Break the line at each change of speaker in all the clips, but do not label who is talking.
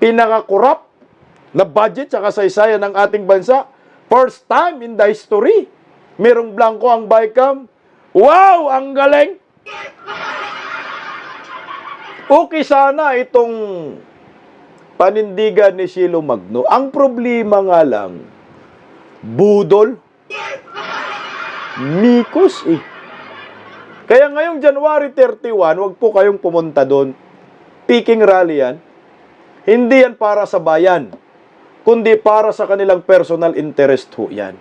pinaka-corrupt na budget sa kasaysayan ng ating bansa. First time in the history. Merong blanco ang BICAM. Wow! Ang galing! Okay sana itong panindigan ni Shilo Magno. Ang problema nga lang, budol, mikos eh. Kaya ngayong January 31, wag po kayong pumunta doon. Peking rally yan. Hindi yan para sa bayan, kundi para sa kanilang personal interest ho yan.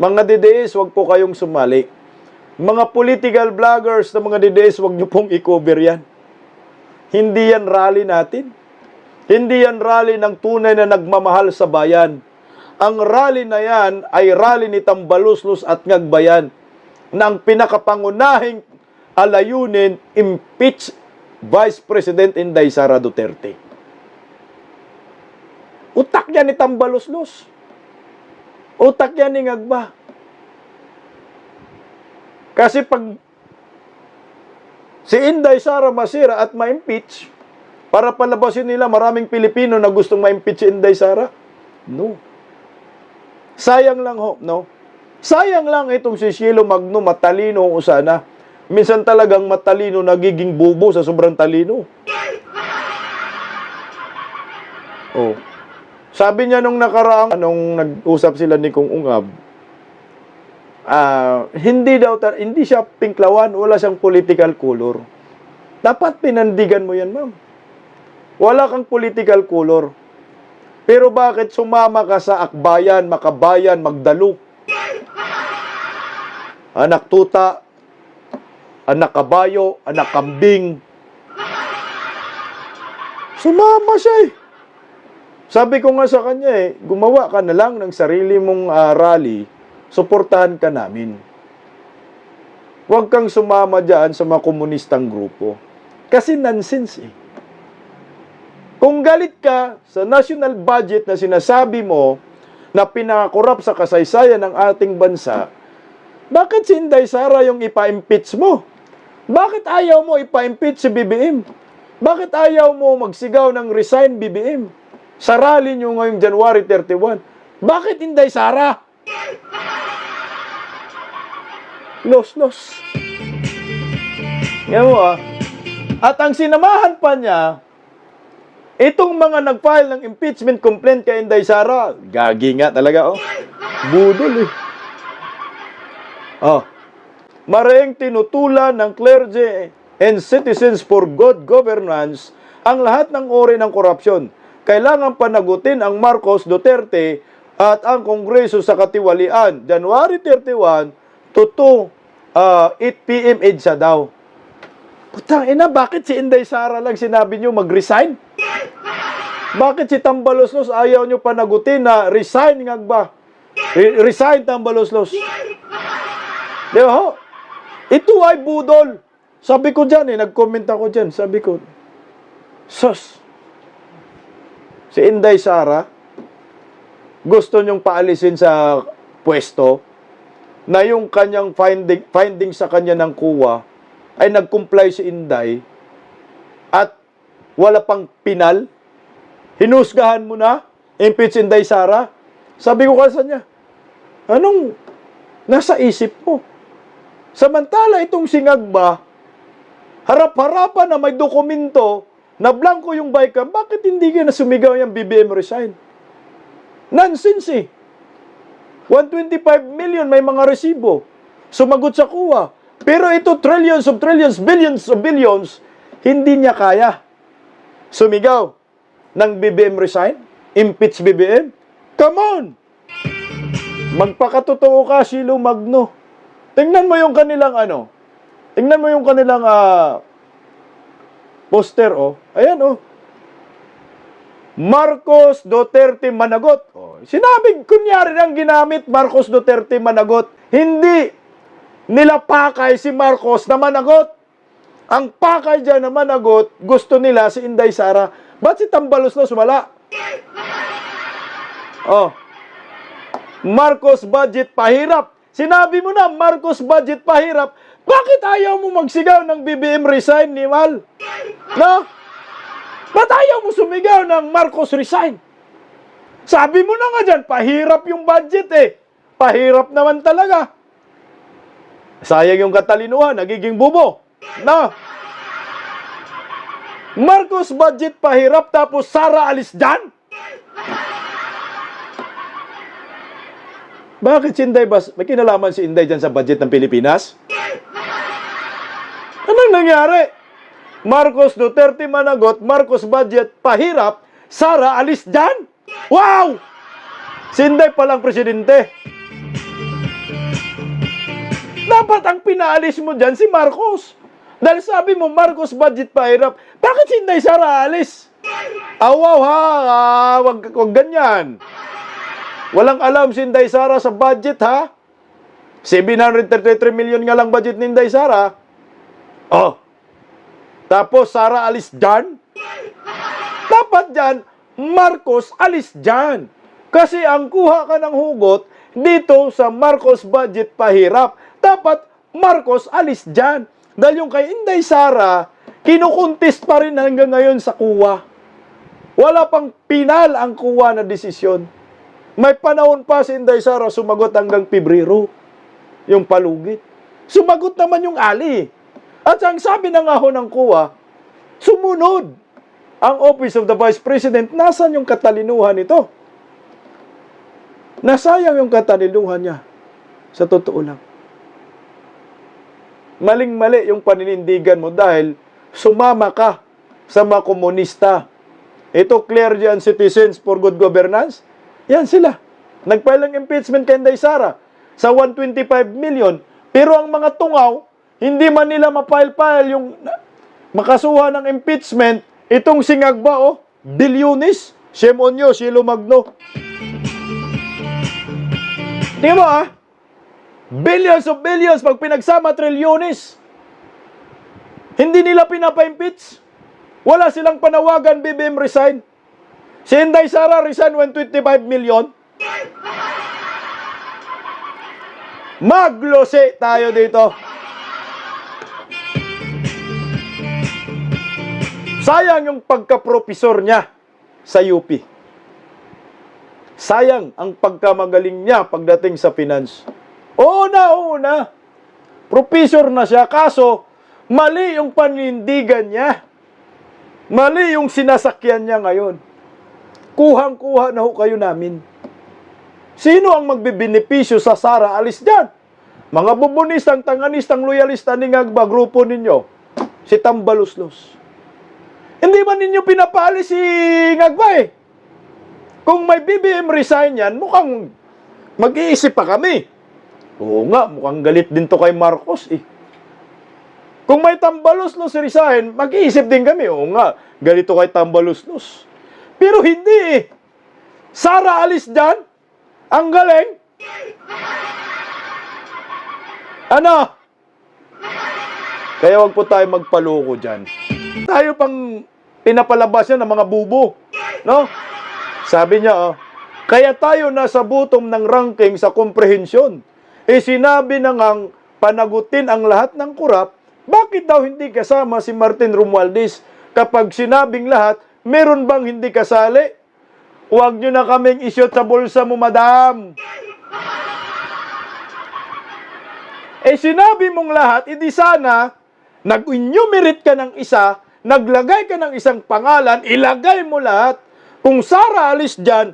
Mga DDS, wag po kayong sumali. Mga political vloggers na mga DDS, wag nyo pong i-cover yan. Hindi yan rally natin. Hindi yan rally ng tunay na nagmamahal sa bayan. Ang rally na yan ay rally ni Tambaluslos at Ngagbayan na ang pinakapangunahing alayunin, impeach Vice President Inday Sara Duterte. Utak yan ni Tambaluslos. Utak yan ni Ngagba. Kasi pag si Inday Sara masira at ma-impeach, para palabasin nila maraming Pilipino na gustong ma-impeach si Inday Sara? No. Sayang lang ho, no? Sayang lang itong si Shielo Magno, matalino ang usana. Minsan talagang matalino nagiging bubo sa sobrang talino. Oh. Sabi niya nung nakaraang, nung nag-usap sila ni Kung Ungab, ah, hindi daw, hindi siya pinklawan, wala siyang political color. Dapat pinandigan mo yan, ma'am. Wala kang political color. Pero bakit sumama ka sa akbayan, makabayan, magdalo? Anak tuta, anak kabayo, anak kambing. Sumama siya eh. Sabi ko nga sa kanya eh, gumawa ka na lang ng sarili mong ah, rally, suportahan ka namin. Huwag kang sumama dyan sa mga komunistang grupo. Kasi nonsense eh. Kung galit ka sa national budget na sinasabi mo na pinakakorap sa kasaysayan ng ating bansa, bakit si Inday Sara yung ipa-impeach mo? Bakit ayaw mo ipa-impeach si BBM? Bakit ayaw mo magsigaw ng resign BBM? Sa rally nyo ngayong January 31. Bakit Inday Sara? Los, los. Ngayon mo ah. At ang sinamahan pa niya, itong mga nag-file ng impeachment complaint kay Inday Sara, gagi nga talaga oh. Budol eh. Oh. Maring tinutulan ng clergy and citizens for good governance ang lahat ng uri ng korupsyon. Kailangan panagutin ang Marcos Duterte at ang Kongreso sa katiwalian. January 31 to 2, uh, 8 p.m. EDSA daw. Putang ina, bakit si Inday Sara lang sinabi nyo mag-resign? Bakit si Tambaloslos ayaw nyo panagutin na resign nga ba? Re- resign Tambaloslos. Di ba ho? Ito ay budol. Sabi ko dyan eh, nag-comment ako dyan. Sabi ko, sus, si Inday Sara, gusto nyong paalisin sa pwesto na yung kanyang finding, finding sa kanya ng kuwa ay nag-comply si Inday at wala pang pinal, hinusgahan mo na, impeach Inday Sara. Sabi ko kasi niya, anong nasa isip mo? Samantala itong singagba, harap-harapan na may dokumento na blanco yung bike bakit hindi ka na sumigaw yung BBM resign? Nonsense eh. 125 million may mga resibo. Sumagot sa kuwa. Pero ito trillions of trillions, billions of billions, hindi niya kaya. Sumigaw ng BBM resign? Impeach BBM? Come on! Magpakatotoo ka, Shilo Magno. Tingnan mo yung kanilang ano. Tingnan mo yung kanilang ah, poster, oh. Ayan, oh. Marcos Duterte Managot. Oh, sinabi, kunyari lang ginamit Marcos Duterte Managot. Hindi nila pakay si Marcos na managot. Ang pakay dyan na managot, gusto nila si Inday Sara. Ba't si Tambalos na sumala? Oh. Marcos budget pahirap. Sinabi mo na, Marcos budget pahirap. Bakit ayaw mo magsigaw ng BBM resign ni Mal? No? Ba't ayaw mo sumigaw ng Marcos resign? Sabi mo na nga dyan, pahirap yung budget eh. Pahirap naman talaga. Sayang yung katalinuhan, nagiging bubo. Na. Marcos budget pahirap tapos Sara alis dyan? Bakit si Inday Bas, may kinalaman si Inday dyan sa budget ng Pilipinas? Anong nangyari? Marcos Duterte managot, Marcos budget pahirap, Sara alis dyan? Wow! Si Inday palang presidente. Dapat ang pinaalis mo dyan si Marcos. Dahil sabi mo, Marcos budget pahirap. Bakit si Inday Sara alis? Awaw ha, ah, wag, wag ganyan. Walang alam si Inday Sara sa budget ha. 733 million nga lang budget ni Inday Sara. Oh. Tapos Sara alis dyan. Dapat dyan, Marcos alis dyan. Kasi ang kuha ka ng hugot dito sa Marcos budget pahirap. Dapat Marcos alis dyan. Dahil yung kay Inday Sara, kinukontest pa rin hanggang ngayon sa kuwa. Wala pang pinal ang kuwa na desisyon. May panahon pa si Inday Sara sumagot hanggang Pebrero. Yung palugit. Sumagot naman yung Ali. At ang sabi na nga ng kuwa, sumunod ang Office of the Vice President. Nasaan yung katalinuhan nito? Nasayang yung katalinuhan niya. Sa totoo lang. Maling-mali yung paninindigan mo dahil sumama ka sa mga komunista. Ito, Clear and Citizens for Good Governance. Yan sila. Nagfile ng impeachment kay Inday Sara sa 125 million. Pero ang mga tungaw, hindi man nila mapile-file yung makasuha ng impeachment. Itong singagba, oh, bilyonis. Shame on you, Silo Magno. Tingnan mo, ah. Billions of billions pag pinagsama trilyones. Hindi nila pinapa-impeach. Wala silang panawagan, BBM resign. Si Inday Sara resign 125 million. Maglose tayo dito. Sayang yung pagka-profesor niya sa UP. Sayang ang pagkamagaling niya pagdating sa finance. Oo na, oo na. Professor na siya, kaso mali yung panindigan niya. Mali yung sinasakyan niya ngayon. Kuhang-kuha na ho kayo namin. Sino ang magbibenepisyo sa Sara Alis dyan? Mga bubunistang, tanganistang, loyalista ni Ngagba, grupo ninyo. Si Tambaluslos. Hindi man ninyo pinapaalis si Ngagba eh. Kung may BBM resign yan, mukhang mag-iisip pa kami. Oo nga, mukhang galit din to kay Marcos eh. Kung may tambaluslos resign, mag-iisip din kami. Oo nga, galito kay tambaluslos. Pero hindi eh. Sara alis dyan. Ang galing. Ano? Kaya wag po tayo magpaloko dyan. Tayo pang pinapalabas yan ng mga bubo. No? Sabi niya, oh, kaya tayo nasa bottom ng ranking sa komprehensyon. E sinabi na ngang panagutin ang lahat ng kurap, bakit daw hindi kasama si Martin Romualdez? Kapag sinabing lahat, meron bang hindi kasali? Huwag nyo na kaming isyot sa bulsa mo, madam. Eh sinabi mong lahat, hindi sana, nag-enumerate ka ng isa, naglagay ka ng isang pangalan, ilagay mo lahat. Kung Sara alis dyan,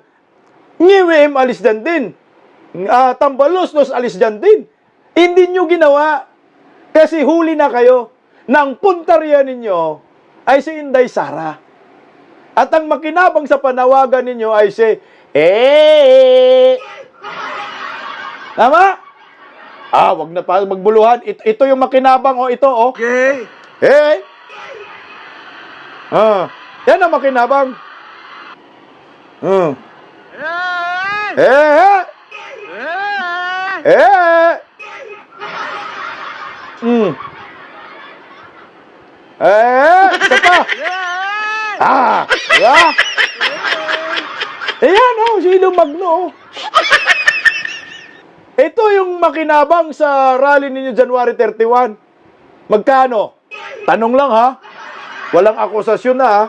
Ngiwim alis dyan din. Uh, Tambalusnos alis dyan din. Hindi nyo ginawa. Kasi huli na kayo. Nang puntarya ninyo ay si Inday Sara. At ang makinabang sa panawagan ninyo ay si Eh! Tama? Ah, wag na pa magbuluhan. Ito, ito yung makinabang o ito oh.
Okay.
Eh! Ah, yan ang makinabang. Hmm.
Hey!
Eh!
Hey!
Eh! Hmm. Eh! Isa pa! Ah! Yeah! Ayan oh, sino magno oh. Ito yung makinabang sa rally ninyo January 31. Magkano? Tanong lang ha. Walang akusasyon na ha.